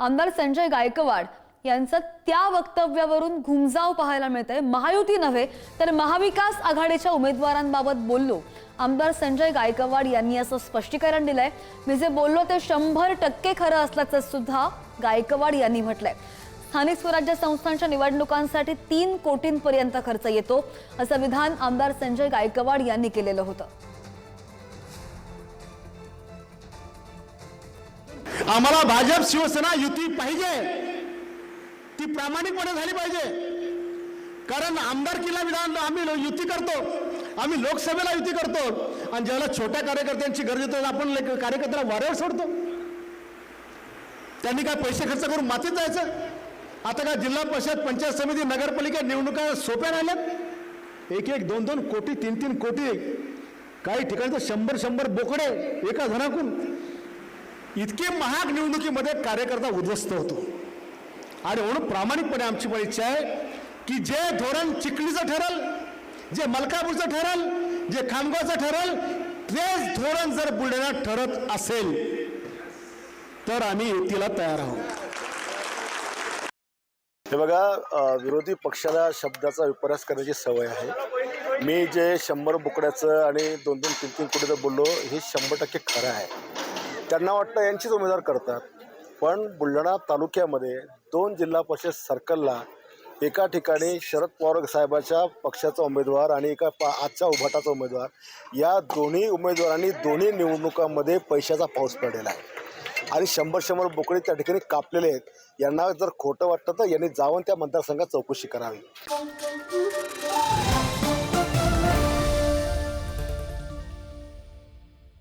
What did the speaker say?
आमदार संजय गायकवाड यांचं त्या वक्तव्यावरून घुमजाव पाहायला मिळतंय. महायुती नव्हे तर महाविकास आघाडीच्या उमेदवारांबाबत बोललो. आमदार संजय गायकवाड यांनी असं स्पष्टीकरण दिलंय. मी जे बोललो ते शंभर टक्के खरं असल्याचं सुद्धा गायकवाड यांनी म्हटलंय. स्थानिक स्वराज्य संस्थांच्या निवडणुकांसाठी तीन कोटींपर्यंत खर्च येतो असं विधान आमदार संजय गायकवाड यांनी केलेलं होतं. आम्हाला भाजप शिवसेना युती पाहिजे. ती प्रामाणिकपणे झाली पाहिजे. कारण आमदारकीला विधान आम्ही युती करतो. आम्ही लोकसभेला युती करतो. आणि ज्याला छोट्या कार्यकर्त्यांची गरज येते आपण कार्यकर्त्याला वाऱ्यावर सोडतो. त्यांनी काय पैसे खर्च करून मातीत जायचं? आता काय जिल्हा परिषद पंचायत समिती नगरपालिका निवडणुका सोप्या राहिल्यात? एक एक दोन दोन कोटी तीन तीन कोटी. काही ठिकाणी तर शंभर शंभर बोकडे एका जणाकून इतके महाग निवडणुकीमध्ये कार्यकर्ता उद्ध्वस्त होतो. आणि म्हणून प्रामाणिकपणे आमची पण इच्छा आहे की जे धोरण चिखलीचं ठरल जे मलकापूरचं ठरल जे खामगावचं ठरल तेच धोरण जर बुलढाण्यात ठरत असेल तर आम्ही युतीला तयार आहोत. हे बघा विरोधी पक्षाला शब्दाचा विपर्यास करण्याची सवय आहे. मी जे शंभर बुकड्याचं आणि दोन दोन तीन तीन कोटीचं बोललो हे शंभर टक्के खरं आहे. त्यांना वाटतं यांचीच उमेदवार करतात. पण बुलढाणा तालुक्यामध्ये दोन जिल्हा परिषद सर्कलला एका ठिकाणी शरद पवार साहेबाच्या पक्षाचा उमेदवार आणि एका पा आजच्या उभाटाचा उमेदवार. या दोन्ही उमेदवारांनी दोन्ही निवडणुकांमध्ये पैशाचा पाऊस पडलेला आहे. आणि शंभर शंभर बोकडे त्या ठिकाणी कापलेले आहेत. यांना जर खोटं वाटतं तर यांनी जाऊन त्या मतदारसंघात चौकशी करावी.